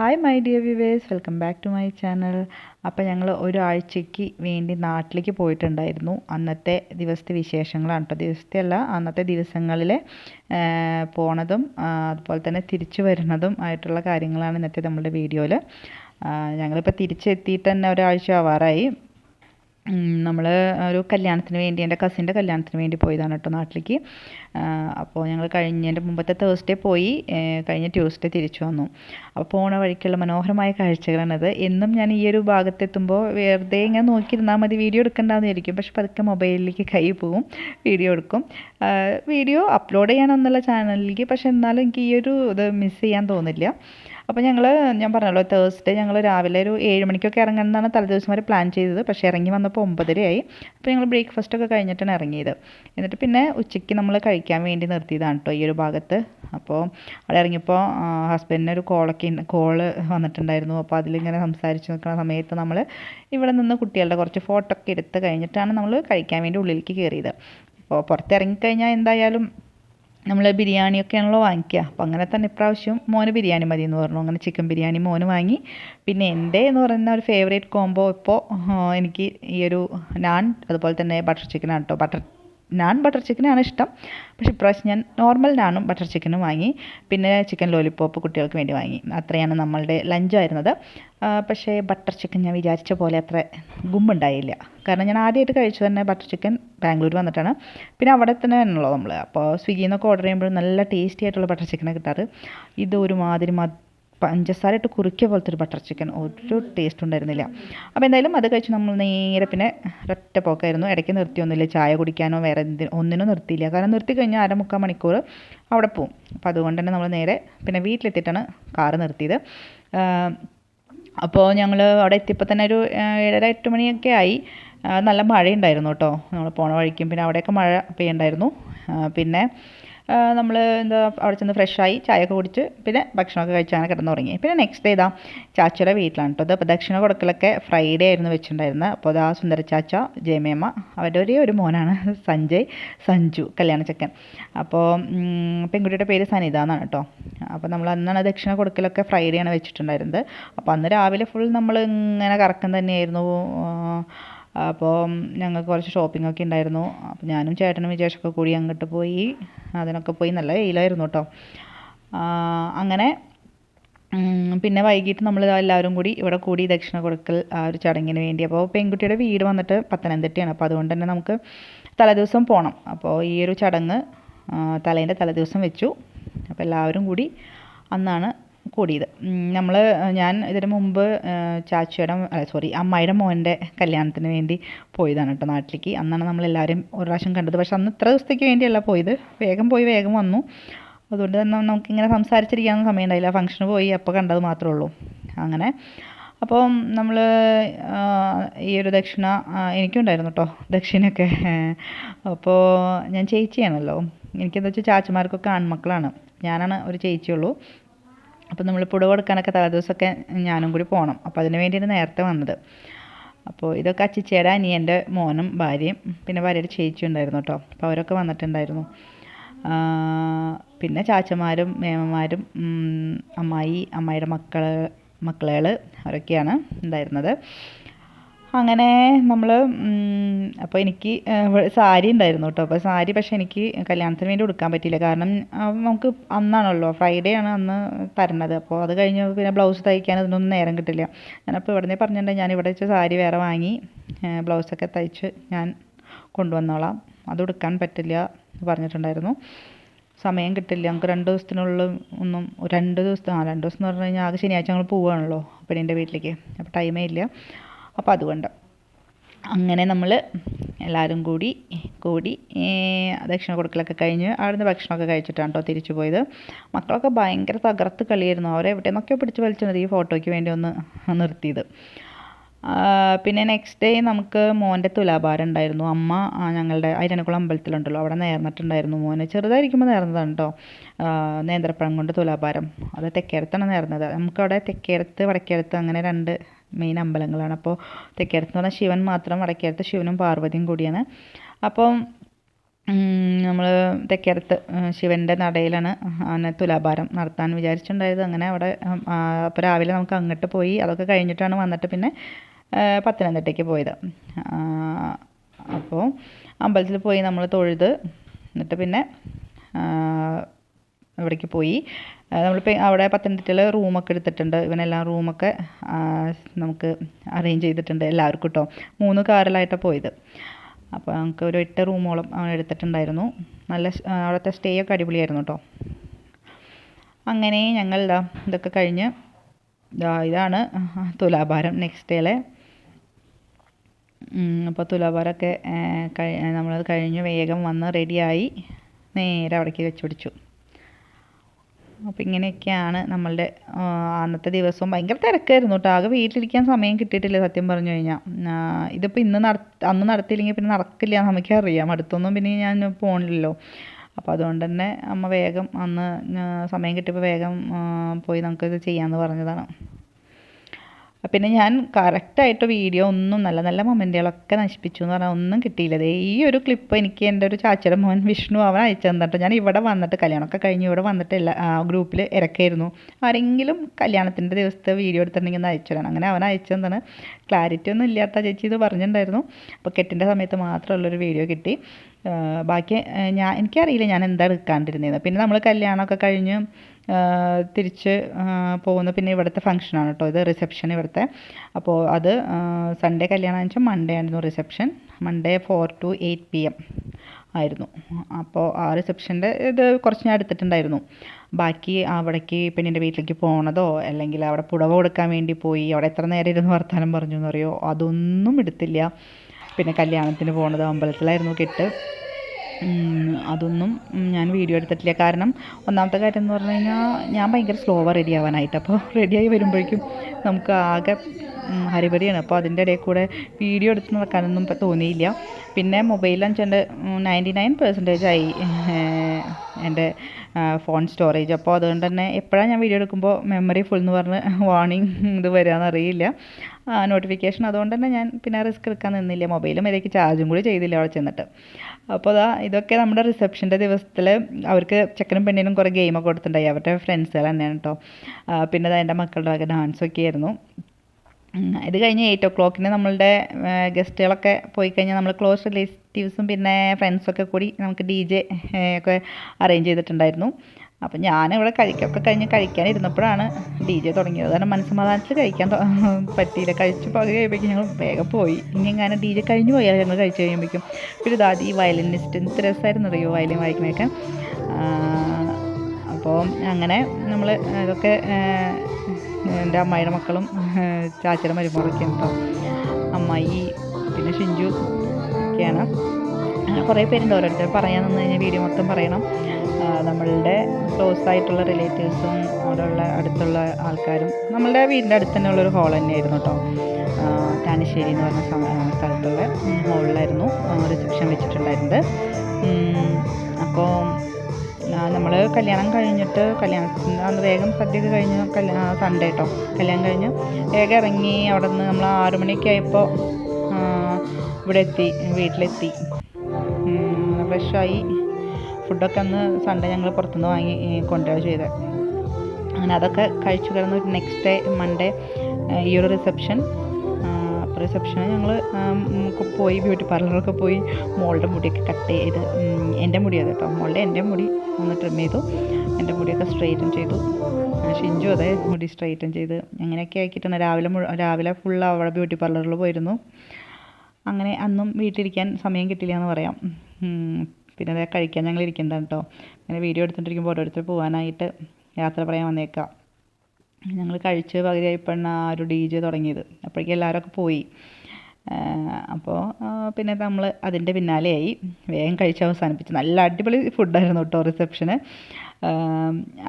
Hi my dear viewers welcome back to my channel അപ്പോൾ ഞങ്ങൾ ഒരാഴ്ചയ്ക്ക് വേണ്ടി നാട്ടിലേക്ക് പോയിട്ടുണ്ടായിരുന്നു. അന്നത്തെ ദിവസത്തെ വിശേഷങ്ങളാണ് കേട്ടോ ദിവസത്തെ അല്ല അന്നത്തെ ദിവസങ്ങളിൽ പോണതും അതുപോലെ തന്നെ തിരിച്ചു വരുന്നതും ആയിട്ടുള്ള കാര്യങ്ങളാണ് ഇന്നത്തെ നമ്മുടെ വീഡിയോയിൽ ഞങ്ങളിപ്പോൾ തിരിച്ചെത്തിയിട്ട് തന്നെ ഒരാഴ്ച ആവാറായി. നമ്മൾ ഒരു കല്യാണത്തിന് വേണ്ടി എന്റെ കസിന്റെ കല്യാണത്തിന് വേണ്ടി പോയതാണ് കേട്ടോ നാട്ടിലേക്ക്. അപ്പോൾ ഞങ്ങൾ കഴിഞ്ഞതിന്റെ മുമ്പത്തെ തേഴ്സ്ഡേ പോയി കഴിഞ്ഞ ട്യൂസ്ഡേ തിരിച്ചു വന്നു. അപ്പോൾ പോണ വഴിക്കുള്ള മനോഹരമായ കാഴ്ചകളാണത് എന്നും ഞാൻ ഈ ഒരു ഭാഗത്തെത്തുമ്പോൾ വെറുതെ ഇങ്ങനെ നോക്കിയിരുന്നാൽ മതി വീഡിയോ എടുക്കണ്ടെന്ന് വിചാരിക്കും. പക്ഷെ പതുക്കെ മൊബൈലിലേക്ക് കൈ പോവും വീഡിയോ എടുക്കും. വീഡിയോ അപ്ലോഡ് ചെയ്യാനൊന്നുള്ള ചാനലിലേക്ക്. പക്ഷെ എന്നാലും എനിക്ക് ഈ ഒരു ഇത് മിസ് ചെയ്യാൻ തോന്നില്ല. അപ്പോൾ ഞങ്ങൾ ഞാൻ പറഞ്ഞല്ലോ തേഴ്സ്ഡേ ഞങ്ങൾ രാവിലെ ഒരു ഏഴ് മണിക്കൊക്കെ ഇറങ്ങണമെന്നാണ് തലേദിവസം വരെ പ്ലാൻ ചെയ്തത്. പക്ഷേ ഇറങ്ങി വന്നപ്പോൾ ഒമ്പതരയായി. അപ്പോൾ ഞങ്ങൾ ബ്രേക്ക്ഫാസ്റ്റ് ഒക്കെ കഴിഞ്ഞിട്ടാണ് ഇറങ്ങിയത്. എന്നിട്ട് പിന്നെ ഉച്ചയ്ക്ക് നമ്മൾ കഴിക്കാൻ വേണ്ടി നിർത്തിയതാണ് കേട്ടോ ഈ ഒരു ഭാഗത്ത്. അപ്പോൾ അവിടെ ഇറങ്ങിയപ്പോൾ ഹസ്ബൻഡിന് ഒരു കോളൊക്കെ കോൾ വന്നിട്ടുണ്ടായിരുന്നു. അപ്പോൾ അതിലിങ്ങനെ സംസാരിച്ച് നിൽക്കുന്ന സമയത്ത് നമ്മൾ ഇവിടെ നിന്ന് കുട്ടികളുടെ കുറച്ച് ഫോട്ടോ ഒക്കെ എടുത്ത് കഴിഞ്ഞിട്ടാണ് നമ്മൾ കഴിക്കാൻ വേണ്ടി ഉള്ളിലേക്ക് കയറിയത് അപ്പോൾ പുറത്തിറങ്ങിക്കഴിഞ്ഞാൽ എന്തായാലും നമ്മൾ ബിരിയാണിയൊക്കെയാണല്ലോ വാങ്ങിക്കുക. അപ്പോൾ അങ്ങനെ തന്നെ ഇപ്രാവശ്യം മോന് ബിരിയാണി മതി എന്ന് പറഞ്ഞു. അങ്ങനെ ചിക്കൻ ബിരിയാണി മോന് വാങ്ങി. പിന്നെ എന്റെ എന്ന് പറയുന്ന ഒരു ഫേവറേറ്റ് കോംബോ ഇപ്പോൾ എനിക്ക് ഈ ഒരു നാൻ അതുപോലെ തന്നെ ബട്ടർ ചിക്കനാണ് കേട്ടോ ബട്ടർ നാൻ ബട്ടർ ചിക്കനാണ് ഇഷ്ടം. പക്ഷേ ഇപ്രാവശ്യം ഞാൻ നോർമൽ നാണും ബട്ടർ ചിക്കനും വാങ്ങി. പിന്നെ ചിക്കൻ ലോലിപ്പോപ്പ് കുട്ടികൾക്ക് വേണ്ടി വാങ്ങി. അത്രയാണ് നമ്മളുടെ ലഞ്ചായിരുന്നത് പക്ഷേ ബട്ടർ ചിക്കൻ ഞാൻ വിചാരിച്ച പോലെ അത്ര ഗുമ്പുണ്ടായില്ല. കാരണം ഞാൻ ആദ്യമായിട്ട് കഴിച്ചു തന്നെ ബട്ടർ ചിക്കൻ ബാംഗ്ലൂർ വന്നിട്ടാണ്. പിന്നെ അവിടെ തന്നെ ആണല്ലോ നമ്മൾ അപ്പോൾ സ്വിഗ്ഗിയിൽ നിന്നൊക്കെ ഓർഡർ ചെയ്യുമ്പോൾ നല്ല ടേസ്റ്റി ആയിട്ടുള്ള ബട്ടർ ചിക്കനാണ് കിട്ടാറ്. ഇത് ഒരുമാതിരി മ പഞ്ചസാര ഇട്ട് കുറുക്കിയ പോലത്തെ ഒരു ബട്ടർ ചിക്കൻ ഒരു ടേസ്റ്റ് ഉണ്ടായിരുന്നില്ല. അപ്പോൾ എന്തായാലും അത് കഴിച്ച് നമ്മൾ നേരെ പിന്നെ ഒറ്റ പോക്കായിരുന്നു. ഇടയ്ക്ക് നിർത്തിയൊന്നുമില്ല. ചായ കുടിക്കാനോ വേറെ എന്തി ഒന്നിനും നിർത്തിയില്ല. കാരണം നിർത്തി കഴിഞ്ഞാൽ അരമുക്കാൽ മണിക്കൂർ അവിടെ പോവും. അപ്പോൾ അതുകൊണ്ട് തന്നെ നമ്മൾ നേരെ പിന്നെ വീട്ടിലെത്തിയിട്ടാണ് കാറ് നിർത്തിയത്. അപ്പോൾ ഞങ്ങൾ അവിടെ എത്തിയപ്പോൾ തന്നെ ഒരു ഏഴര എട്ട് മണിയൊക്കെ ആയി. നല്ല മഴയുണ്ടായിരുന്നു കേട്ടോ. നമ്മൾ പോണ വഴിക്കും പിന്നെ അവിടെയൊക്കെ മഴ പെയ്യുണ്ടായിരുന്നു. പിന്നെ നമ്മൾ എന്താ അവിടെ ചെന്ന് ഫ്രഷായി ചായയൊക്കെ കുടിച്ച് പിന്നെ ഭക്ഷണമൊക്കെ കഴിച്ച് അങ്ങനെ കിടന്നുറങ്ങി. പിന്നെ നെക്സ്റ്റ് ഡേ ഇതാ ചാച്ചയുടെ വീട്ടിലാണ് കേട്ടോ അപ്പോൾ ദക്ഷിണ കൊടുക്കലൊക്കെ ഫ്രൈഡേ ആയിരുന്നു വെച്ചിട്ടുണ്ടായിരുന്നത് അപ്പോൾ അതാ സുന്ദര ചാച്ച ജയമേമ്മ അവരുടെ ഒരേ ഒരു മോനാണ് സഞ്ജയ് സഞ്ജു കല്യാണ ചെക്കൻ. അപ്പോൾ പെൺകുട്ടിയുടെ പേര് സനിത എന്നാണ് കേട്ടോ അപ്പോൾ നമ്മൾ അന്നാണ് ദക്ഷിണ കൊടുക്കലൊക്കെ ഫ്രൈഡേ ആണ് വെച്ചിട്ടുണ്ടായിരുന്നത്. അപ്പോൾ അന്ന് രാവിലെ ഫുൾ നമ്മൾ ഇങ്ങനെ കറക്കം തന്നെയായിരുന്നു. അപ്പോൾ ഞങ്ങൾക്ക് കുറച്ച് ഷോപ്പിംഗ് ഒക്കെ ഉണ്ടായിരുന്നു. അപ്പോൾ ഞാനും ചേട്ടനും വിജേഷൊക്കെ കൂടി അങ്ങോട്ട് പോയി. അതിനൊക്കെ പോയി നല്ല വെയിലായിരുന്നു കേട്ടോ. അങ്ങനെ പിന്നെ വൈകിട്ട് നമ്മൾ എല്ലാവരും കൂടി ഇവിടെ കൂടി ദക്ഷിണ കൊടുക്കൽ ആ ഒരു ചടങ്ങിന് വേണ്ടി. അപ്പോൾ പെൺകുട്ടിയുടെ വീട് വന്നിട്ട് പത്തനംതിട്ടയാണ്. അപ്പോൾ അതുകൊണ്ട് തന്നെ നമുക്ക് തലേദിവസം പോകണം അപ്പോൾ ഈ ഒരു ചടങ്ങ് തലേന്റെ തലേദിവസം വെച്ചു. അപ്പോൾ എല്ലാവരും കൂടി അന്നാണ് കൂടിയത്. നമ്മൾ ഞാൻ ഇതിന് മുമ്പ് ചാച്ചിയുടെ സോറി അമ്മായിയുടെ മോന്റെ കല്യാണത്തിന് വേണ്ടി പോയതാണ് കേട്ടോ നാട്ടിലേക്ക്. അന്നാണ് നമ്മളെല്ലാവരും ഒരു പ്രാവശ്യം കണ്ടത്. പക്ഷെ അന്ന് ഇത്ര ദിവസത്തേക്ക് വേണ്ടിയല്ല പോയത്. വേഗം പോയി വേഗം വന്നു. അതുകൊണ്ട് തന്നെ നമുക്കിങ്ങനെ സംസാരിച്ചിരിക്കാനൊന്നും സമയം ഉണ്ടായില്ല ഫംഗ്ഷന് പോയി അപ്പോൾ കണ്ടത് മാത്രമേ ഉള്ളൂ. അങ്ങനെ. അപ്പോൾ നമ്മൾ ഈ ഒരു ദക്ഷിണ എനിക്കുണ്ടായിരുന്നു കേട്ടോ ദക്ഷിണയൊക്കെ. അപ്പോൾ ഞാൻ ചേച്ചിയാണല്ലോ. എനിക്കെന്താ വെച്ചാൽ ചാച്ചമാർക്കൊക്കെ ആൺമക്കളാണ്. ഞാനാണ് ഒരു ചേച്ചിയുള്ളൂ. അപ്പോൾ നമ്മൾ പുടവ കൊടുക്കാനൊക്കെ തലേദിവസമൊക്കെ ഞാനും കൂടി പോകണം. അപ്പോൾ അതിന് വേണ്ടിയാണ് നേരത്തെ വന്നത്. അപ്പോൾ ഇതൊക്കെ അച്ചിച്ചയുടെ അനിയന്റെ മോനും ഭാര്യയും പിന്നെ ഭാര്യയുടെ ചേച്ചി ഉണ്ടായിരുന്നു കേട്ടോ. അപ്പോൾ അവരൊക്കെ വന്നിട്ടുണ്ടായിരുന്നു. പിന്നെ ചാച്ചമാരും മേമമാരും അമ്മായി അമ്മായിയുടെ മക്കൾ മക്കളേൾ അവരൊക്കെയാണ് ഉണ്ടായിരുന്നത്. അങ്ങനെ നമ്മൾ അപ്പോൾ എനിക്ക് സാരി ഉണ്ടായിരുന്നു കേട്ടോ അപ്പോൾ സാരി പക്ഷേ എനിക്ക് കല്യാണത്തിന് വേണ്ടി ഉടുക്കാൻ പറ്റിയില്ല. കാരണം നമുക്ക് അന്നാണല്ലോ ഫ്രൈഡേ ആണ് അന്ന് തരണത്. അപ്പോൾ അത് കഴിഞ്ഞ് പിന്നെ ബ്ലൗസ് തയ്ക്കാൻ ഇതിനൊന്നും നേരം കിട്ടില്ല. ഞാനപ്പോൾ ഇവിടെ നിന്ന് പറഞ്ഞിട്ടുണ്ടെങ്കിൽ ഞാൻ ഇവിടെ വെച്ച് സാരി വേറെ വാങ്ങി ബ്ലൗസൊക്കെ തയ്ച്ച് ഞാൻ കൊണ്ടുവന്നോളാം. അത് ഉടുക്കാൻ പറ്റില്ല പറഞ്ഞിട്ടുണ്ടായിരുന്നു. സമയം കിട്ടില്ല. നമുക്ക് രണ്ട് ദിവസത്തിനുള്ളിൽ ഒന്നും രണ്ട് ദിവസം ആ രണ്ട് ദിവസം എന്ന് പറഞ്ഞു കഴിഞ്ഞാൽ ആകെ ശനിയാഴ്ച ഞങ്ങൾ പോവുകയാണല്ലോ പെണ്ണിന്റെ വീട്ടിലേക്ക്. അപ്പോൾ ടൈമേ ഇല്ല. അപ്പോൾ അതുകൊണ്ട് അങ്ങനെ നമ്മൾ എല്ലാവരും കൂടി കൂടി ദക്ഷിണ കൊടുക്കലൊക്കെ കഴിഞ്ഞ് അവിടുന്ന് ഭക്ഷണമൊക്കെ കഴിച്ചിട്ടാണ് കേട്ടോ തിരിച്ചു പോയത്. മക്കളൊക്കെ ഭയങ്കര തകർത്ത് കളിയായിരുന്നു. അവരെ എവിടെ നിന്നൊക്കെ പിടിച്ച് വലിച്ചത് ഈ ഫോട്ടോയ്ക്ക് വേണ്ടി ഒന്ന് നിർത്തിയത്. പിന്നെ നെക്സ്റ്റ് ഡേ നമുക്ക് മോന്റെ തുലാഭാരം ഉണ്ടായിരുന്നു. അമ്മ ഞങ്ങളുടെ അതിരനക്കുളം അമ്പലത്തിലുണ്ടല്ലോ. അവിടെ നേർന്നിട്ടുണ്ടായിരുന്നു മോനെ. ചെറുതായിരിക്കുമ്പോൾ നേർന്നതാണ് കേട്ടോ നേന്ത്രപ്പഴം കൊണ്ട് തുലാഭാരം. അത് തെക്കേടത്താണ് നേർന്നത്. നമുക്കവിടെ തെക്കേടത്ത് വടക്കേടത്ത് അങ്ങനെ രണ്ട് മെയിൻ അമ്പലങ്ങളാണ്. അപ്പോൾ തെക്കേടത്ത് എന്ന് പറഞ്ഞാൽ ശിവൻ മാത്രം വടക്കേടത്ത് ശിവനും പാർവതിയും കൂടിയാണ്. അപ്പം നമ്മൾ തെക്കേടത്ത് ശിവന്റെ നടയിലാണ് അങ്ങനെ തുലാഭാരം നടത്താൻ വിചാരിച്ചിട്ടുണ്ടായത്. അങ്ങനെ അവിടെ അപ്പോൾ രാവിലെ നമുക്ക് അങ്ങോട്ട് പോയി അതൊക്കെ കഴിഞ്ഞിട്ടാണ് വന്നിട്ട് പിന്നെ പത്തനംതിട്ടയ്ക്ക് പോയത്. അപ്പോൾ അമ്പലത്തിൽ പോയി നമ്മൾ തൊഴുത് എന്നിട്ട് പിന്നെ ഇവിടേക്ക് പോയി. നമ്മളിപ്പോൾ അവിടെ പത്തനംതിട്ടയിൽ റൂമൊക്കെ എടുത്തിട്ടുണ്ട്. ഇവനെല്ലാം റൂമൊക്കെ നമുക്ക് അറേഞ്ച് ചെയ്തിട്ടുണ്ട് എല്ലാവർക്കും കേട്ടോ മൂന്ന് കാറിലായിട്ടാണ് പോയത്. അപ്പോൾ നമുക്ക് ഒരു എട്ട് റൂമോളം എടുത്തിട്ടുണ്ടായിരുന്നു. നല്ല അവിടുത്തെ സ്റ്റേ ഒക്കെ അടിപൊളിയായിരുന്നു കേട്ടോ അങ്ങനെ ഞങ്ങൾ ഇതാ ഇതൊക്കെ കഴിഞ്ഞ് ഇതാണ് തുലാഭാരം നെക്സ്റ്റ് ഡേയിലെ അപ്പോൾ തുലാഭാരമൊക്കെ നമ്മളത് കഴിഞ്ഞ് വേഗം വന്ന് റെഡിയായി നേരെ അവിടേക്ക് വെച്ച് പിടിച്ചു അപ്പോൾ ഇങ്ങനെയൊക്കെയാണ് നമ്മളുടെ അന്നത്തെ ദിവസവും ഭയങ്കര തിരക്കായിരുന്നു കേട്ടോ ആകെ വീട്ടിലിരിക്കാൻ സമയം കിട്ടിയിട്ടില്ല സത്യം പറഞ്ഞു കഴിഞ്ഞാൽ ഇതിപ്പോൾ ഇന്ന് നട അന്ന് നടത്തിയില്ലെങ്കിൽ പിന്നെ നടക്കില്ല നമുക്കറിയാം. അടുത്തൊന്നും പിന്നെ ഞാൻ പോകണില്ലല്ലോ അപ്പോൾ അതുകൊണ്ട് തന്നെ അമ്മ വേഗം അന്ന് സമയം കിട്ടിയപ്പോൾ വേഗം പോയി നമുക്കിത് ചെയ്യാമെന്ന് പറഞ്ഞതാണ്. പിന്നെ ഞാൻ കറക്റ്റായിട്ട് വീഡിയോ ഒന്നും നല്ല നല്ല മൊമെന്റുകളൊക്കെ നശിപ്പിച്ചു എന്ന് പറഞ്ഞാൽ ഒന്നും കിട്ടിയില്ല. ഈ ഒരു ക്ലിപ്പ് എനിക്ക് എന്റെ ഒരു ചാച്ചയുടെ മോൻ വിഷ്ണു അവൻ അയച്ചു തന്നിട്ട് ഞാൻ ഇവിടെ വന്നിട്ട് കല്യാണമൊക്കെ കഴിഞ്ഞ് ഇവിടെ വന്നിട്ട് എല്ലാ ഗ്രൂപ്പിൽ ഇറക്കായിരുന്നു ആരെങ്കിലും കല്യാണത്തിന്റെ ദിവസത്തെ വീഡിയോ എടുത്തിട്ടുണ്ടെങ്കിൽ ഒന്ന് അയച്ചു തരണം. അങ്ങനെ അവൻ അയച്ചു ക്ലാരിറ്റി ഒന്നും ഇല്ലാത്ത ചേച്ചി ഇത് പറഞ്ഞിട്ടുണ്ടായിരുന്നു. അപ്പോൾ കെട്ടിന്റെ സമയത്ത് മാത്രമുള്ളൊരു വീഡിയോ കിട്ടി. ബാക്കി ഞാൻ എനിക്കറിയില്ല ഞാൻ എന്താ എടുക്കാണ്ടിരുന്നത് പിന്നെ നമ്മൾ കല്യാണമൊക്കെ കഴിഞ്ഞ് തിരിച്ച് പോകുന്ന പിന്നെ ഇവിടുത്തെ ഫംഗ്ഷനാണ് കേട്ടോ ഇത് റിസപ്ഷൻ ഇവിടുത്തെ. അപ്പോൾ അത് സൺഡേ കല്യാണം വെച്ചാൽ മൺഡേ ആയിരുന്നു reception Monday four to eight P M ആയിരുന്നു. അപ്പോൾ ആ റിസപ്ഷന്റെ ഇത് കുറച്ച് ഞാൻ എടുത്തിട്ടുണ്ടായിരുന്നു. ബാക്കി അവിടേക്ക് പെണ്ണിന്റെ വീട്ടിലേക്ക് പോണതോ അല്ലെങ്കിൽ അവിടെ പുടവ കൊടുക്കാൻ വേണ്ടി പോയി അവിടെ എത്ര നേരം ഇരുന്ന് വർത്തമാനം പറഞ്ഞു എന്നറിയോ? അതൊന്നും എടുത്തില്ല. പിന്നെ കല്യാണത്തിന് പോണത് അമ്പലത്തിലായിരുന്നു കെട്ട്. അതൊന്നും ഞാൻ വീഡിയോ എടുത്തിട്ടില്ല. കാരണം ഒന്നാമത്തെ കാര്യം എന്ന് പറഞ്ഞു കഴിഞ്ഞാൽ ഞാൻ ഭയങ്കര സ്ലോവാണ് റെഡി ആവാനായിട്ട്. അപ്പോൾ റെഡിയായി വരുമ്പോഴേക്കും നമുക്ക് ആകെ ഹരിപടിയാണ്. അപ്പോൾ അതിന്റെ ഇടയിൽ കൂടെ വീഡിയോ എടുത്ത് നടക്കാനൊന്നും തോന്നിയില്ല. പിന്നെ മൊബൈലിൽ എന്റെ നയന്റി നയൻ പെർസെന്റേജ് ആയി എന്റെ ഫോൺ സ്റ്റോറേജ് അപ്പോൾ അതുകൊണ്ട് തന്നെ എപ്പോഴാണ് ഞാൻ വീഡിയോ എടുക്കുമ്പോൾ മെമ്മറി ഫുൾ എന്ന് പറഞ്ഞ് വാർണിംഗ് ഇത് വരാമെന്നറിയില്ല നോട്ടിഫിക്കേഷൻ അതുകൊണ്ട് തന്നെ ഞാൻ പിന്നെ റിസ്ക് എടുക്കാൻ നിന്നില്ല. മൊബൈലും ഇതിലേക്ക് ചാർജും കൂടി ചെയ്തില്ല അവിടെ ചെന്നിട്ട്. അപ്പോൾ അതാ ഇതൊക്കെ നമ്മുടെ റിസപ്ഷന്റെ ദിവസത്തിൽ അവർക്ക് ചെക്കനും പെണ്ണിനും കുറേ ഗെയിമൊക്കെ കൊടുത്തിട്ടുണ്ടായി. അവരുടെ ഫ്രണ്ട്സുകൾ തന്നെയാണ് കേട്ടോ പിന്നെ എന്റെ മക്കളുടെ ഒക്കെ ഡാൻസൊക്കെ ആയിരുന്നു. ഇത് കഴിഞ്ഞ് എയ്റ്റ് ഒ ക്ലോക്കിന് നമ്മളുടെ ഗസ്റ്റുകളൊക്കെ പോയി കഴിഞ്ഞാൽ നമ്മൾ ക്ലോസ് റിലേറ്റീവ്സും പിന്നെ ഫ്രണ്ട്സൊക്കെ കൂടി നമുക്ക് ഡി ജെ ഒക്കെ അറേഞ്ച് ചെയ്തിട്ടുണ്ടായിരുന്നു. അപ്പം ഞാനിവിടെ കഴിക്കൊക്കെ കഴിഞ്ഞ് കഴിക്കാനിരുന്നപ്പോഴാണ് ഡി ജെ തുടങ്ങിയത്. കാരണം മനസ്സമാധാനത്തിൽ കഴിക്കാൻ പറ്റിയില്ല. കഴിച്ച് പകുതി കഴിയുമ്പോഴേക്കും ഞങ്ങൾ വേഗം പോയി. ഇനി എങ്ങനെ ഡി ജെ കഴിഞ്ഞ് പോയാൽ ഞങ്ങൾ കഴിച്ച് കഴിയുമ്പോഴേക്കും. പിന്നെ ഇതാദ്യം ഈ വയലിനിസ്റ്റ് എന്ത് രസമായിരുന്നു അറിയോ? വയലിൻ വായിക്കുന്നതൊക്കെ. അപ്പോൾ അങ്ങനെ നമ്മൾ ഇതൊക്കെ എന്റെ അമ്മായിയുടെ മക്കളും ചാച്ചയുടെ മരുമകളൊക്കെ കേട്ടോ അമ്മായി പിന്നെ ഷിഞ്ചു ഒക്കെയാണ്. അങ്ങനെ കുറേ പേരുണ്ട് ഓരോരുത്തർ പറയാൻ കഴിഞ്ഞാൽ വീഡിയോ മൊത്തം പറയണം. നമ്മളുടെ ക്ലോസ് ആയിട്ടുള്ള റിലേറ്റീവ്സും അവിടെയുള്ള അടുത്തുള്ള ആൾക്കാരും നമ്മളുടെ വീടിന്റെ അടുത്ത് തന്നെ ഉള്ളൊരു ഹോൾ തന്നെയായിരുന്നു കേട്ടോ താനശ്ശേരി എന്ന് പറഞ്ഞ സ്ഥലത്തുള്ള ഹോളിലായിരുന്നു റിസപ്ഷൻ വെച്ചിട്ടുണ്ടായിരുന്നത്. അപ്പോൾ നമ്മൾ കല്യാണം കഴിഞ്ഞിട്ട് കല്യാണത്തിന് അന്ന് വേഗം സദ്യയൊക്കെ കഴിഞ്ഞ് കല്യാണം സൺഡേ കേട്ടോ കല്യാണം കഴിഞ്ഞ് വേഗം ഇറങ്ങി അവിടെ നിന്ന് നമ്മൾ ആറുമണിയൊക്കെ ആയപ്പോൾ ഇവിടെ എത്തി വീട്ടിലെത്തി. ഫ്രഷായി ഫുഡൊക്കെ അന്ന് സൺഡേ ഞങ്ങൾ പുറത്തുനിന്ന് വാങ്ങി കൊണ്ടുവരിക ചെയ്തത് അങ്ങനെ അതൊക്കെ കഴിച്ചു കിടന്ന് നെക്സ്റ്റ് ഡേ മൺഡേ ഈ ഒരു റിസപ്ഷൻ റിസപ്ഷന് ഞങ്ങൾ പോയി ബ്യൂട്ടി പാർലറിലൊക്കെ പോയി മോളുടെ മുടിയൊക്കെ കട്ട് ചെയ്ത് എന്റെ മുടി അതെ കേട്ടോ മോളുടെ എന്റെ മുടി ഒന്ന് ട്രിം ചെയ്തു എന്റെ മുടിയൊക്കെ സ്ട്രെയിറ്റൻ ചെയ്തു ഷിഞ്ചു അതെ മുടി സ്ട്രെയിറ്റൻ ചെയ്ത് അങ്ങനെയൊക്കെ ആക്കിയിട്ടാണ് രാവിലെ രാവിലെ ഫുൾ അവിടെ ബ്യൂട്ടി പാർലറിൽ പോയിരുന്നു. അങ്ങനെ അന്നും വീട്ടിലിരിക്കാൻ സമയം കിട്ടില്ല എന്ന് പറയാം. പിന്നെ അതേ കഴിക്കാൻ ഞങ്ങൾ ഇരിക്കുന്നതാണ് കേട്ടോ. അങ്ങനെ വീഡിയോ എടുത്തുകൊണ്ടിരിക്കുമ്പോൾ ഓരോരുത്തർ പോകാനായിട്ട് യാത്ര പറയാൻ വന്നേക്കാം. ഞങ്ങൾ കഴിച്ച് പകുതിയായപ്പോഴാണ് ആ ഒരു ഡി ജെ തുടങ്ങിയത്. അപ്പോഴേക്കും എല്ലാവരൊക്കെ പോയി. അപ്പോൾ പിന്നെ നമ്മൾ അതിന്റെ പിന്നാലെയായി വേഗം കഴിച്ച് അവസാനിപ്പിച്ചു. നല്ല അടിപൊളി ഫുഡായിരുന്നു കേട്ടോ റിസപ്ഷന്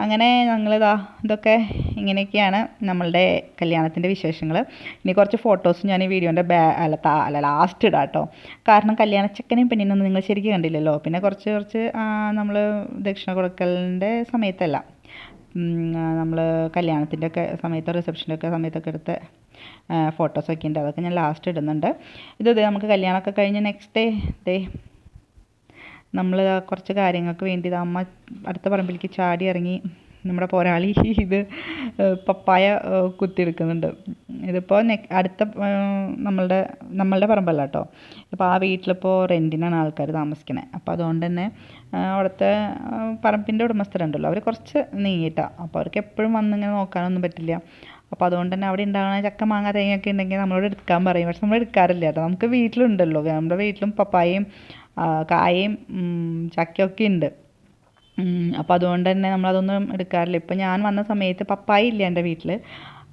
അങ്ങനെ ഞങ്ങളിതാ ഇതൊക്കെ ഇങ്ങനെയൊക്കെയാണ് നമ്മളുടെ കല്യാണത്തിന്റെ വിശേഷങ്ങൾ. ഇനി കുറച്ച് ഫോട്ടോസ് ഞാൻ ഈ വീഡിയോന്റെ ബാ അല്ല താ അല്ല ലാസ്റ്റ് ഇടാം കേട്ടോ. കാരണം കല്യാണ ചെക്കനെയും പെണ്ണിനൊന്നും നിങ്ങൾ ശരിക്കും കണ്ടില്ലല്ലോ. പിന്നെ കുറച്ച് കുറച്ച് നമ്മൾ ദക്ഷിണ കൊടുക്കലിന്റെ സമയത്തല്ല. നമ്മൾ കല്യാണത്തിന്റെ ഒക്കെ സമയത്ത് റിസപ്ഷന്റെ ഒക്കെ സമയത്തൊക്കെ എടുത്ത ഫോട്ടോസൊക്കെ ഉണ്ട്. അതൊക്കെ ഞാൻ ലാസ്റ്റ് ഇടുന്നുണ്ട്. ഇത് നമുക്ക് കല്യാണമൊക്കെ കഴിഞ്ഞ് നെക്സ്റ്റ് ഡേ ഡേ നമ്മൾ കുറച്ച് കാര്യങ്ങൾക്ക് വേണ്ടി അമ്മ അടുത്ത പറമ്പിലേക്ക് ചാടി ഇറങ്ങി നമ്മുടെ പോരാളി ഇത് പപ്പായ കുത്തിയെടുക്കുന്നുണ്ട്. ഇതിപ്പോൾ നെ അടുത്ത നമ്മളുടെ നമ്മളുടെ പറമ്പല്ല കേട്ടോ ഇപ്പോൾ ആ വീട്ടിലിപ്പോൾ റെന്റിനാണ് ആൾക്കാർ താമസിക്കുന്നത് അപ്പോൾ അതുകൊണ്ട് തന്നെ അവിടുത്തെ പറമ്പിന്റെ ഉടമസ്ഥരുണ്ടല്ലോ അവർ കുറച്ച് നീങ്ങിയിട്ടാണ് അപ്പോൾ അവർക്ക് എപ്പോഴും വന്ന് വന്നിങ്ങനെ നോക്കാനൊന്നും പറ്റില്ല. അപ്പോൾ അതുകൊണ്ട് തന്നെ അവിടെ ഉണ്ടാകുന്ന ചക്ക മാങ്ങ തേങ്ങയൊക്കെ ഉണ്ടെങ്കിൽ നമ്മളോട് എടുക്കാൻ പറയും. പക്ഷെ നമ്മൾ എടുക്കാറില്ല കേട്ടോ നമുക്ക് വീട്ടിലുണ്ടല്ലോ. നമ്മുടെ വീട്ടിലും പപ്പായയും കായയും ചക്കയൊക്കെ ഉണ്ട്. അപ്പോൾ അതുകൊണ്ട് തന്നെ നമ്മളതൊന്നും എടുക്കാറില്ല. ഇപ്പം ഞാൻ വന്ന സമയത്ത് പപ്പായ ഇല്ല എന്റെ വീട്ടിൽ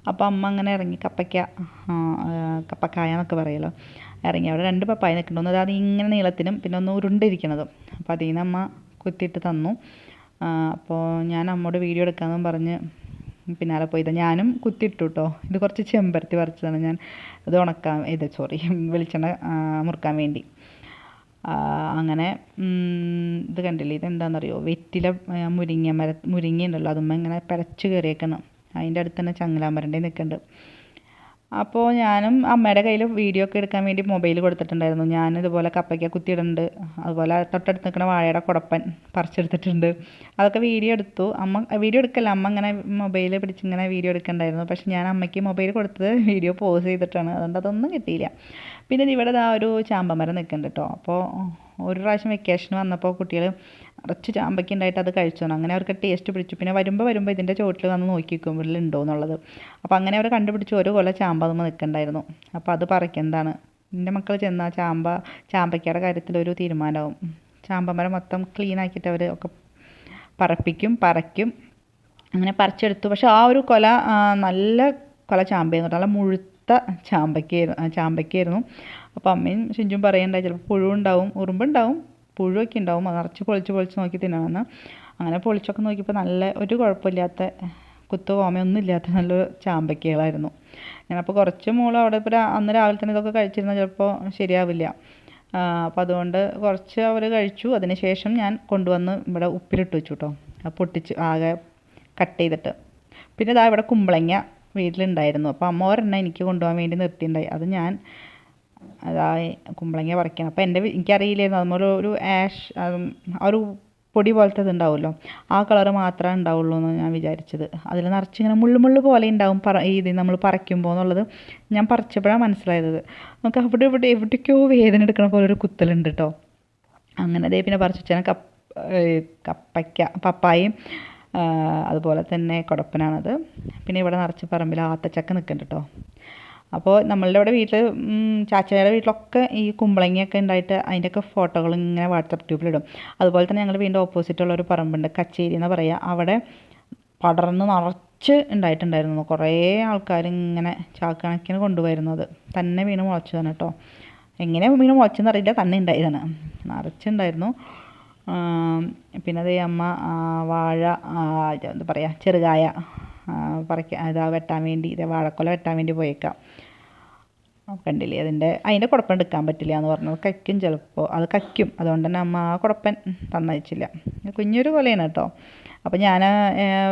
അപ്പോൾ അമ്മ അങ്ങനെ ഇറങ്ങി കപ്പയ്ക്ക കപ്പക്കായ എന്നൊക്കെ പറയുമല്ലോ ഇറങ്ങി അവിടെ രണ്ട് പപ്പായ നിൽക്കുന്നുണ്ട്. ഒന്ന് അത് ഇങ്ങനെ നീളത്തിനും പിന്നെ ഒന്ന് ഉരുണ്ടിരിക്കണതും അപ്പോൾ അതിൽ നിന്ന് അമ്മ കുത്തിയിട്ട് തന്നു. അപ്പോൾ ഞാൻ അമ്മയോട് വീഡിയോ എടുക്കാമെന്നും പറഞ്ഞ് പിന്നാലെ പോയത്. ഞാനും കുത്തിയിട്ടു കേട്ടോ ഇത് കുറച്ച് ചെമ്പരത്തി പറിച്ചതാണ് ഞാൻ. ഇത് ഉണക്കാൻ ഇത് സോറി വെളിച്ചെണ്ണ മുറുക്കാൻ വേണ്ടി. അങ്ങനെ ഇത് കണ്ടില്ലേ? ഇതെന്താണെന്നറിയോ വെറ്റില മുരിങ്ങ മര മുരിങ്ങ ഉണ്ടല്ലോ അതുമ്മ ഇങ്ങനെ പരച്ചു കയറിയേക്കണം അതിന്റെ അടുത്ത് തന്നെ ചങ്ങലാമരന്റെ നിൽക്കുന്നുണ്ട് അപ്പോൾ ഞാനും അമ്മയുടെ കയ്യിൽ വീഡിയോ ഒക്കെ എടുക്കാൻ വേണ്ടി മൊബൈൽ കൊടുത്തിട്ടുണ്ടായിരുന്നു. ഞാൻ ഇതുപോലെ കപ്പയ്ക്ക കുത്തിയിടുന്നുണ്ട് അതുപോലെ തൊട്ടടുത്ത് നിൽക്കുന്ന വാഴയുടെ കുടപ്പൻ പറിച്ചെടുത്തിട്ടുണ്ട്. അതൊക്കെ വീഡിയോ എടുത്തു. അമ്മ വീഡിയോ എടുക്കല്ല അമ്മ ഇങ്ങനെ മൊബൈൽ പിടിച്ച് ഇങ്ങനെ വീഡിയോ എടുക്കണ്ടായിരുന്നു. പക്ഷെ ഞാൻ അമ്മയ്ക്ക് മൊബൈൽ കൊടുത്തത് വീഡിയോ പോസ് ചെയ്തിട്ടാണ്. അതുകൊണ്ട് അതൊന്നും കിട്ടിയില്ല. പിന്നെ ഇവിടെ ആ ഒരു ചാമ്പമരം നിൽക്കുന്നുണ്ട് കേട്ടോ. അപ്പോൾ ഒരു പ്രാവശ്യം വെക്കേഷൻ വന്നപ്പോൾ കുട്ടികൾ നിറച്ച് ചാമ്പയ്ക്ക ഉണ്ടായിട്ട് അത് കഴിച്ചു. അങ്ങനെ അവർക്ക് ടേസ്റ്റ് പിടിച്ചു. പിന്നെ വരുമ്പോൾ വരുമ്പോൾ ഇതിന്റെ ചോട്ടിൽ വന്ന് നോക്കി ഉണ്ടോ എന്നുള്ളത്. അപ്പോൾ അങ്ങനെ അവർ കണ്ടുപിടിച്ച് ഓരോ കൊല ചാമ്പ നമ്മൾ നിൽക്കണ്ടായിരുന്നു അപ്പോൾ അത് പറിക്കുന്നതാണ് എന്റെ മക്കൾ ചെന്നാൽ ചാമ്പ ചാമ്പയ്ക്കയുടെ കാര്യത്തിൽ ഒരു തീരുമാനമാവും. ചാമ്പമരം മൊത്തം ക്ലീൻ ആക്കിയിട്ട് അവർ ഒക്കെ പറപ്പിക്കും പറയ്ക്കും അങ്ങനെ പറിച്ചെടുത്തു. പക്ഷേ ആ ഒരു കൊല നല്ല കൊല ചാമ്പയെന്ന് പറഞ്ഞാൽ നല്ല മുഴുത്ത ചാമ്പയ്ക്കായിരുന്നു ചാമ്പയ്ക്കായിരുന്നു. അപ്പോൾ അമ്മയും ഷിഞ്ചും പറയണ്ടായി ചിലപ്പോൾ പുഴു ഉണ്ടാവും ഉറുമ്പുണ്ടാവും പുഴുവൊക്കെ ഉണ്ടാവും അത് നിറച്ച് പൊളിച്ച് പൊളിച്ച് നോക്കി തിന്നണമെന്ന് അങ്ങനെ പൊളിച്ചൊക്കെ നോക്കിയപ്പോൾ നല്ല ഒരു കുഴപ്പമില്ലാത്ത കുത്തു ഓമയൊന്നും ഇല്ലാത്ത നല്ലൊരു ചാമ്പയ്ക്കകളായിരുന്നു. ഞാനപ്പോൾ കുറച്ച് മോൾ അവിടെ ഇപ്പോൾ അന്ന് രാവിലെ തന്നെ ഇതൊക്കെ കഴിച്ചിരുന്നാൽ ചിലപ്പോൾ ശരിയാവില്ല. അപ്പോൾ അതുകൊണ്ട് കുറച്ച് അവർ കഴിച്ചു. അതിന് ശേഷം ഞാൻ കൊണ്ടുവന്ന് ഇവിടെ ഉപ്പിലിട്ട് വെച്ചു കേട്ടോ പൊട്ടിച്ച് ആകെ കട്ട് ചെയ്തിട്ട്. പിന്നെ ഇതാ ഇവിടെ കുമ്പളങ്ങ വീട്ടിലുണ്ടായിരുന്നു. അപ്പോൾ അമ്മ ഒരെണ്ണം എനിക്ക് കൊണ്ടുപോകാൻ വേണ്ടി നിർത്തിയിട്ടുണ്ടായി അത് ഞാൻ അതാ കുമ്പളങ്ങ പറിക്കണം. അപ്പോൾ എന്റെ എനിക്കറിയില്ലായിരുന്നു. അതുപോലെ ഒരു ആഷ് ഒരു പൊടി പോലത്തെ ഉണ്ടാവുമല്ലോ. ആ കളറ് മാത്രമേ ഉണ്ടാവുള്ളൂ എന്ന് ഞാൻ വിചാരിച്ചത്. അതിൽ നിറച്ച് ഇങ്ങനെ മുള്ളു മുള്ളു പോലെ ഉണ്ടാവും പറ ഇത് നമ്മൾ പറിക്കുമ്പോൾ എന്നുള്ളത് ഞാൻ പറിച്ചപ്പോഴാണ് മനസ്സിലായത്. നമുക്ക് അവിടെ ഇവിടെ എവിടേക്കോ വേദന എടുക്കണ പോലെ ഒരു കുത്തലുണ്ട് കേട്ടോ അങ്ങനെ അതേ പിന്നെ പറിച്ചു വെച്ചാൽ കപ്പ കപ്പയ്ക്ക പപ്പായയും അതുപോലെ തന്നെ കുടപ്പനാണത്. പിന്നെ ഇവിടെ നിറച്ച് പറമ്പിൽ ആത്തച്ചക്ക നിൽക്കുന്നുണ്ട് കേട്ടോ അപ്പോൾ നമ്മളുടെ ഇവിടെ വീട്ടിൽ ചാച്ചയുടെ വീട്ടിലൊക്കെ ഈ കുമ്പളങ്ങിയൊക്കെ ഉണ്ടായിട്ട് അതിന്റെയൊക്കെ ഫോട്ടോകൾ ഇങ്ങനെ വാട്സപ്പ് ഗ്രൂപ്പിലിടും അതുപോലെ തന്നെ ഞങ്ങൾ വീണ്ടും ഓപ്പോസിറ്റുള്ള ഒരു പറമ്പുണ്ട് കച്ചേരി എന്ന് പറയുക അവിടെ പടർന്ന് നിറച്ച് ഉണ്ടായിട്ടുണ്ടായിരുന്നു. കുറേ ആൾക്കാർ ഇങ്ങനെ ചാക്കണക്കിന് കൊണ്ടുവരുന്നത് തന്നെ വീണ് മുളച്ചതാണ് കേട്ടോ എങ്ങനെ വീണ് മുളച്ചെന്ന് അറിയില്ല തന്നെ ഉണ്ടായതാണ്. നിറച്ചുണ്ടായിരുന്നു. പിന്നെ അതേ അമ്മ വാഴ എന്താ പറയുക ചെറുകായ പറിക്കാൻ ഇതാ വെട്ടാൻ വേണ്ടി ഇതേ വാഴക്കൊല വെട്ടാൻ വേണ്ടി പോയേക്കാം. കണ്ടില്ലേ? അതിന്റെ അതിന്റെ കുഴപ്പം എടുക്കാൻ പറ്റില്ല എന്ന് പറഞ്ഞു കയ്ക്കും ചിലപ്പോൾ അത് കയ്ക്കും. അതുകൊണ്ട് തന്നെ അമ്മ ആ കുഴപ്പൻ തന്നയച്ചില്ല. കുഞ്ഞൊരു കൊലയാണ് കേട്ടോ. അപ്പോൾ ഞാൻ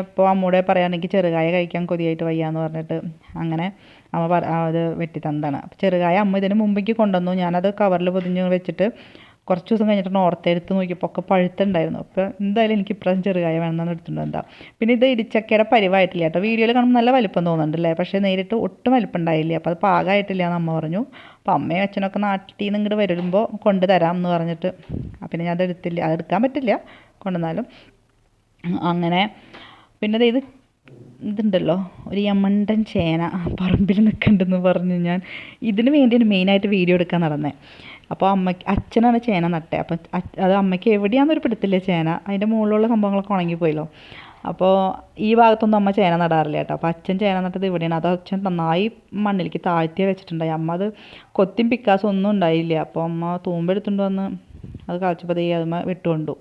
ഇപ്പോൾ അമ്മൂടെ പറയുകയാണെങ്കിൽ ചെറുകായ കഴിക്കാൻ കൊതിയായിട്ട് വയ്യാന്ന് പറഞ്ഞിട്ട് അങ്ങനെ അമ്മ പറ അത് വെട്ടി തന്നതാണ്. അപ്പോൾ ചെറുകായ അമ്മ ഇതിന് മുമ്പേക്ക് കൊണ്ടുവന്നു. ഞാനത് കവറിൽ പൊതിഞ്ഞ് വെച്ചിട്ട് കുറച്ച് ദിവസം കഴിഞ്ഞിട്ട് ഓർത്തെടുത്ത് നോക്കിയപ്പോൾ ഒക്കെ പഴുത്തുണ്ടായിരുന്നു. അപ്പോൾ എന്തായാലും എനിക്ക് ഇപ്രാവശ്യം ചെറുകായ വേണമെന്നാണ് എന്താ പിന്നെ ഇത് ഇടിച്ചക്കയുടെ പരിവായിട്ടില്ല കേട്ടോ. വീഡിയോയിൽ കാണുമ്പോൾ നല്ല വലിപ്പം തോന്നുന്നുണ്ടല്ലേ? പക്ഷേ നേരിട്ട് ഒട്ടും വലിപ്പം ഉണ്ടായില്ല അപ്പോൾ അത് പാകമായിട്ടില്ല എന്ന് അമ്മ പറഞ്ഞു. അപ്പോൾ അമ്മയും അച്ഛനൊക്കെ നാട്ടിൽ നിന്ന് ഇങ്ങോട്ട് വരുമ്പോൾ കൊണ്ട് തരാം എന്ന് പറഞ്ഞിട്ട് പിന്നെ ഞാൻ അത് എടുത്തില്ല. അത് എടുക്കാൻ പറ്റില്ല കൊണ്ടുവന്നാലും. അങ്ങനെ പിന്നെ ഇത് ഇതുണ്ടല്ലോ. ഒരു യമണ്ടൻ ചേന പറമ്പിൽ നിൽക്കണ്ടെന്ന് പറഞ്ഞ് ഞാൻ. ഇതിന് വേണ്ടിയാണ് മെയിനായിട്ട് വീഡിയോ എടുക്കാൻ നടന്നത് അപ്പോൾ അമ്മയ്ക്ക് അച്ഛനാണ് ചേന നട്ടേ. അപ്പം അത് അമ്മയ്ക്ക് എവിടെയാണെന്നൊരു പിടുത്തില്ല ചേന. അതിന്റെ മുകളിലുള്ള സംഭവങ്ങളൊക്കെ ഉണങ്ങിപ്പോയല്ലോ. അപ്പോൾ ഈ ഭാഗത്തൊന്നും അമ്മ ചേന നടാറില്ല കേട്ടോ. അപ്പോൾ അച്ഛൻ ചേന നട്ടത് ഇവിടെയാണ്. അത് അച്ഛൻ നന്നായി മണ്ണിലേക്ക് താഴ്ത്തിയ വെച്ചിട്ടുണ്ടായി. അമ്മ അത് കൊത്തിയും പിക്കാസും ഒന്നും ഉണ്ടായില്ല. അപ്പോൾ അമ്മ തൂമ്പെടുത്തുകൊണ്ട് വന്ന് അത് കളിച്ചപ്പോൾ അതേ അതുമ്മ വിട്ടുകൊണ്ടു.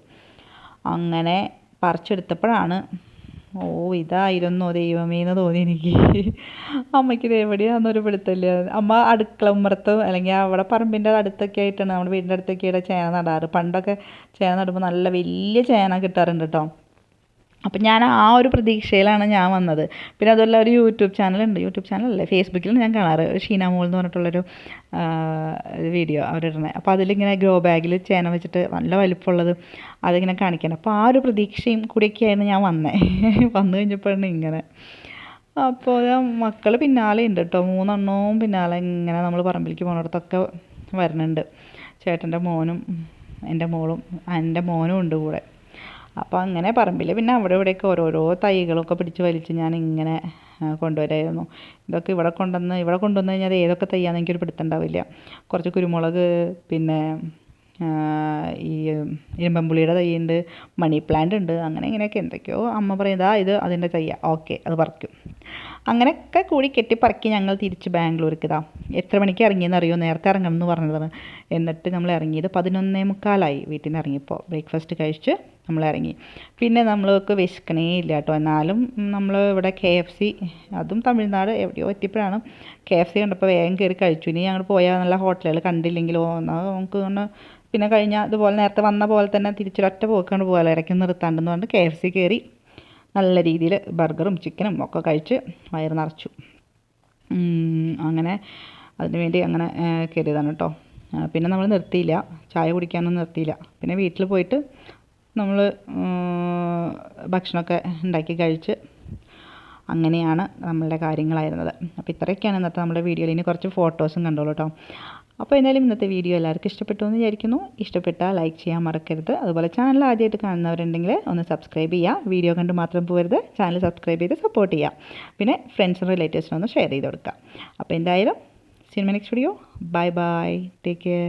അങ്ങനെ പറിച്ചെടുത്തപ്പോഴാണ് ഓ ഇതായിരുന്നു ദൈവമേ എന്ന് തോന്നി എനിക്ക്. അമ്മയ്ക്ക് എവിടെയാണെന്നൊരു പിടുത്തമില്ല. അമ്മ അടുക്കള ഉമ്മറത്ത് അല്ലെങ്കിൽ അവിടെ പറമ്പിന്റെ അടുത്തൊക്കെ ആയിട്ടാണ് നമ്മുടെ വീടിന്റെ അടുത്തൊക്കെ ആയിട്ട് ചേന നടാറ്. പണ്ടൊക്കെ ചേന നടുമ്പോൾ നല്ല വലിയ ചേന കിട്ടാറുണ്ട് കേട്ടോ. അപ്പം ഞാൻ ആ ഒരു പ്രതീക്ഷയിലാണ് ഞാൻ വന്നത്. പിന്നെ അതുപോലെ ഒരു യൂട്യൂബ് ചാനലുണ്ട്. യൂട്യൂബ് ചാനലല്ലേ? ഫേസ്ബുക്കിൽ ഞാൻ കാണാറ്. ഷീന മോൾ എന്ന് പറഞ്ഞിട്ടുള്ളൊരു വീഡിയോ അവരിടണേ അപ്പോൾ അതിലിങ്ങനെ ഗ്രോ ബാഗിൽ ചേന വെച്ചിട്ട് നല്ല വലിപ്പമുള്ളത് അതിങ്ങനെ കാണിക്കണം അപ്പോൾ ആ ഒരു പ്രതീക്ഷയും കൂടിയൊക്കെയായിരുന്നു ഞാൻ വന്നേ. വന്നു കഴിഞ്ഞപ്പോഴാണ് ഇങ്ങനെ. അപ്പോൾ മക്കൾ പിന്നാലെ ഉണ്ട് കേട്ടോ. മൂന്നെണ്ണവും പിന്നാലെ ഇങ്ങനെ നമ്മൾ പറമ്പിലേക്ക് പോകുന്നിടത്തൊക്കെ വരുന്നുണ്ട്. ചേട്ടന്റെ മോനും എന്റെ മോളും എന്റെ മോനും ഉണ്ട് കൂടെ. അപ്പോൾ അങ്ങനെ പറമ്പിൽ പിന്നെ അവിടെ ഇവിടെയൊക്കെ ഓരോരോ തൈകളൊക്കെ പിടിച്ച് വലിച്ച് ഞാൻ ഇങ്ങനെ കൊണ്ടുവരായിരുന്നു. ഇതൊക്കെ ഇവിടെ കൊണ്ടുവന്ന് ഇവിടെ കൊണ്ടുവന്ന് കഴിഞ്ഞാൽ ഏതൊക്കെ തൈയാന്ന് എനിക്കൊരു പിടുത്തുണ്ടാവില്ല കുറച്ച് കുരുമുളക് പിന്നെ ഈ ഇരുമ്പമ്പുളിയുടെ തൈയുണ്ട് മണി പ്ലാന്റ് ഉണ്ട് അങ്ങനെ ഇങ്ങനെയൊക്കെ എന്തൊക്കെയോ അമ്മ പറയുന്നത് ആ ഇത് അതിന്റെ തയ്യ ഓക്കെ അത് പറിക്കും. അങ്ങനെയൊക്കെ കൂടി കെട്ടി പറക്കി ഞങ്ങൾ തിരിച്ച് ബാംഗ്ലൂർക്ക് ഇതാ എത്ര മണിക്ക് ഇറങ്ങിയെന്ന് അറിയോ? നേരത്തെ ഇറങ്ങണം എന്ന് പറഞ്ഞതാണ്. എന്നിട്ട് നമ്മൾ ഇറങ്ങിയത് പതിനൊന്നേ മുക്കാലായി വീട്ടിൽ നിന്ന് ഇറങ്ങിയപ്പോൾ. ബ്രേക്ക്ഫാസ്റ്റ് കഴിച്ച് നമ്മൾ ഇറങ്ങി. പിന്നെ നമ്മൾക്ക് വിശക്കണേ ഇല്ല കേട്ടോ. എന്നാലും നമ്മൾ ഇവിടെ കെ എഫ് സി അതും തമിഴ്നാട് എവിടെയോ എത്തിയപ്പോഴാണ് കെ എഫ് സി കണ്ടപ്പോൾ വേഗം കയറി കഴിച്ചു. ഇനി ഞങ്ങൾ പോയാൽ നല്ല ഹോട്ടലുകൾ കണ്ടില്ലെങ്കിലോ? എന്നാൽ നമുക്ക് ഒന്ന് പിന്നെ കഴിഞ്ഞ ഇതുപോലെ നേരത്തെ വന്ന പോലെ തന്നെ തിരിച്ചൊരൊറ്റ പോക്കാണ്ട് പോകാൻ ഇടയ്ക്ക് നിർത്താണ്ടെന്ന് പറഞ്ഞിട്ട് കെ എഫ് സി കയറി നല്ല രീതിയിൽ ബർഗറും ചിക്കനും ഒക്കെ കഴിച്ച് വയറ് നിറച്ചു. അങ്ങനെ അതിന് വേണ്ടി അങ്ങനെ കയറിയതാണ് കേട്ടോ പിന്നെ നമ്മൾ നിർത്തിയില്ല. ചായ കുടിക്കാനൊന്നും നിർത്തിയില്ല. പിന്നെ വീട്ടിൽ പോയിട്ട് നമ്മൾ ഭക്ഷണമൊക്കെ ഉണ്ടാക്കി കഴിച്ച് അങ്ങനെയാണ് നമ്മളുടെ കാര്യങ്ങളായിരുന്നത്. അപ്പോൾ ഇത്രയൊക്കെയാണ് ഇന്നത്തെ നമ്മുടെ വീഡിയോയിൽ. ഇനി കുറച്ച് ഫോട്ടോസും കണ്ടോളൂ കേട്ടോ അപ്പോൾ എന്തായാലും ഇന്നത്തെ വീഡിയോ എല്ലാവർക്കും ഇഷ്ടപ്പെട്ടു എന്ന് വിചാരിക്കുന്നു. ഇഷ്ടപ്പെട്ടാൽ ലൈക്ക് ചെയ്യാൻ മറക്കരുത്. അതുപോലെ ചാനൽ ആദ്യമായിട്ട് കാണുന്നവരുണ്ടെങ്കിൽ ഒന്ന് സബ്സ്ക്രൈബ് ചെയ്യുക വീഡിയോ കണ്ട് മാത്രം പോകരുത് ചാനൽ സബ്സ്ക്രൈബ് ചെയ്ത് സപ്പോർട്ട് ചെയ്യുക പിന്നെ ഫ്രണ്ട്സും റിലേറ്റീവ്സിനും ഒന്ന് ഷെയർ ചെയ്ത് കൊടുക്കുക. അപ്പോൾ എന്തായാലും cinema next video bye bye take care